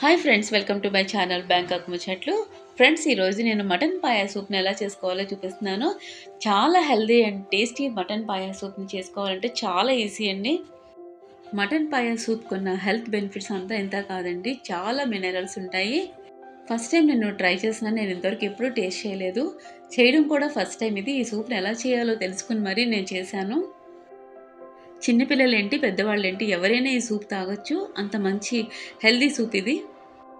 Hi friends welcome to my channel Bangkok ముచ్చట్లు friends ఈరోజు నేను మటన్ పాయా సూప్ని ఎలా చేసుకోవాలో చూపిస్తున్నాను. చాలా healthy and tasty mutton paya సూప్ని చేసుకోవాలంటే చాలా ఈజీ అండి. మటన్ పాయా సూప్కి ఉన్న హెల్త్ బెనిఫిట్స్ అంతా ఎంత కాదండి చాలా మినరల్స్ ఉంటాయి. ఫస్ట్ టైం నేను ట్రై చేసిన నేను ఇంతవరకు ఎప్పుడూ టేస్ట్ చేయలేదు. చేయడం కూడా ఫస్ట్ టైం ఇది. ఈ సూప్ని ఎలా చేయాలో తెలుసుకుని మరీ నేను చేశాను. చిన్నపిల్లలేంటి పెద్దవాళ్ళేంటి పెద్దవాళ్ళు ఏంటి ఎవరైనా ఈ సూప్ తాగొచ్చు. అంత మంచి హెల్దీ సూప్ ఇది.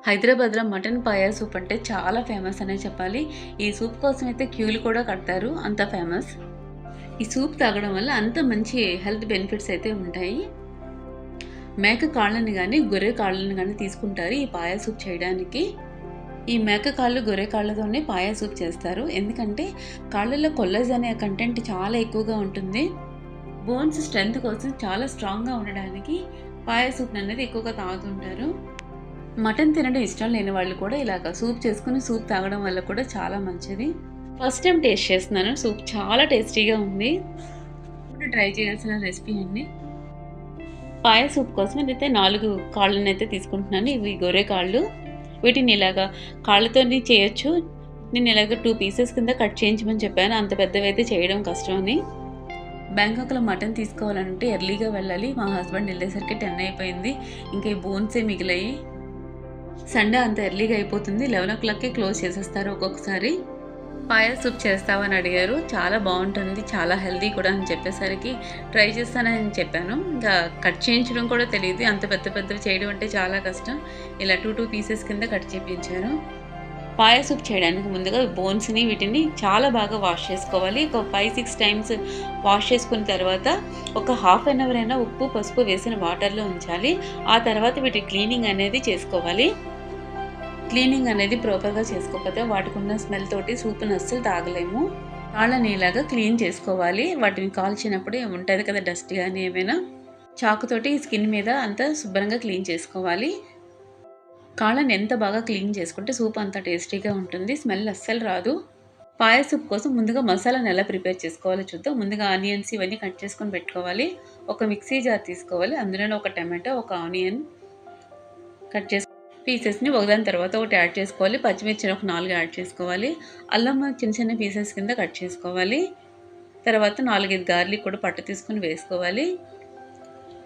హైదరాబాద్లో మటన్ పాయా సూప్ అంటే చాలా ఫేమస్ అనే చెప్పాలి. ఈ సూప్ కోసం అయితే క్యూలు కూడా కడతారు. అంత ఫేమస్. ఈ సూప్ తాగడం వల్ల అంత మంచి హెల్త్ బెనిఫిట్స్ అయితే ఉంటాయి. మేక కాళ్ళని కానీ గొర్రె కాళ్ళని కానీ తీసుకుంటారు ఈ పాయా సూప్ చేయడానికి. ఈ మేక కాళ్ళు గొర్రె కాళ్ళతోనే పాయా సూప్ చేస్తారు. ఎందుకంటే కాళ్ళలో కొల్లజ్ అనే కంటెంట్ చాలా ఎక్కువగా ఉంటుంది. బోన్స్ స్ట్రెంత్ కోసం చాలా స్ట్రాంగ్గా ఉండడానికి పాయ సూప్ అనేది ఎక్కువగా తాగుతుంటారు. మటన్ తినడం ఇష్టం లేని వాళ్ళు కూడా ఇలాగ సూప్ చేసుకుని సూప్ తాగడం వల్ల కూడా చాలా మంచిది. ఫస్ట్ టైం టేస్ట్ చేస్తున్నాను. సూప్ చాలా టేస్టీగా ఉంది. ఇప్పుడు ట్రై చేయాల్సిన రెసిపీ అండి. పాయ సూప్ కోసం నేనైతే నాలుగు కాళ్ళని అయితే తీసుకుంటున్నాను. ఇవి గొర్రె కాళ్ళు. వీటిని ఇలాగా కాళ్ళతో చేయొచ్చు. నేను ఇలాగ టూ పీసెస్ కింద కట్ చేయించమని చెప్పాను. అంత పెద్దవి అయితే చేయడం కష్టం అని. బ్యాంకాక్లో మటన్ తీసుకోవాలంటే ఎర్లీగా వెళ్ళాలి. మా హస్బెండ్ వెళ్ళేసరికి టెన్ అయిపోయింది. ఇంకా ఈ బోన్సే మిగిలాయి. సండే అంత ఎర్లీగా అయిపోతుంది. లెవెన్ ఓ క్లాక్కే క్లోజ్ చేసేస్తారు ఒక్కొక్కసారి. పాయల్ సూప్ చేస్తావని అడిగారు. చాలా బాగుంటుంది చాలా హెల్దీ కూడా అని చెప్పేసరికి ట్రై చేస్తానని చెప్పాను. ఇంకా కట్ చేయించడం కూడా తెలియదు అంత పెద్ద పెద్దవి చేయడం అంటే చాలా కష్టం. ఇలా టూ టూ పీసెస్ కింద కట్ చేయించాను. పాయా సూప్ చేయడానికి ముందుగా బోన్స్ని వీటిని చాలా బాగా వాష్ చేసుకోవాలి. ఒక ఫైవ్ సిక్స్ టైమ్స్ వాష్ చేసుకున్న తర్వాత ఒక హాఫ్ అన్ అవర్ అయినా ఉప్పు పసుపు వేసిన వాటర్లో ఉంచాలి. ఆ తర్వాత వీటి క్లీనింగ్ అనేది చేసుకోవాలి. క్లీనింగ్ అనేది ప్రాపర్గా చేసుకోకపోతే వాటికి ఉన్న స్మెల్ తోటి సూప్ని అస్సలు తాగలేము. కాళ్ళని ఇలాగా క్లీన్ చేసుకోవాలి. వాటిని కాల్చినప్పుడు ఉంటుంది కదా డస్ట్ కానీ ఏమైనా. చాకుతోటి స్కిన్ మీద అంతా శుభ్రంగా క్లీన్ చేసుకోవాలి. కాళ్ళని ఎంత బాగా క్లీన్ చేసుకుంటే సూప్ అంత టేస్టీగా ఉంటుంది. స్మెల్ అస్సలు రాదు. పాయ సూప్ కోసం ముందుగా మసాలాను ఎలా ప్రిపేర్ చేసుకోవాలో చూద్దాం. ముందుగా ఆనియన్స్ ఇవన్నీ కట్ చేసుకొని పెట్టుకోవాలి. ఒక మిక్సీ జార్ తీసుకోవాలి. అందులోనే ఒక టమాటో ఒక ఆనియన్ కట్ చేసి పీసెస్ని ఒకదాని తర్వాత ఒకటి యాడ్ చేసుకోవాలి. పచ్చిమిర్చిని ఒక నాలుగు యాడ్ చేసుకోవాలి. అల్లం చిన్న చిన్న పీసెస్ కింద కట్ చేసుకోవాలి. తర్వాత నాలుగైదు గార్లిక్ కూడా పట్టు తీసుకుని వేసుకోవాలి.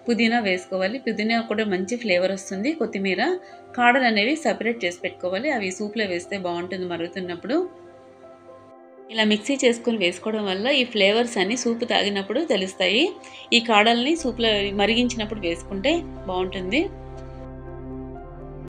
పుదీనా వేసుకోవాలి. పుదీనా కూడా మంచి ఫ్లేవర్ వస్తుంది. కొత్తిమీర కాడలు అనేవి సపరేట్ చేసి పెట్టుకోవాలి. అవి సూప్లో వేస్తే బాగుంటుంది మరుగుతున్నప్పుడు. ఇలా మిక్సీ చేసుకొని వేసుకోవడం వల్ల ఈ ఫ్లేవర్స్ అన్ని సూప్ తాగినప్పుడు తెలుస్తాయి. ఈ కాడల్ని సూప్లో మరిగించినప్పుడు వేసుకుంటే బాగుంటుంది.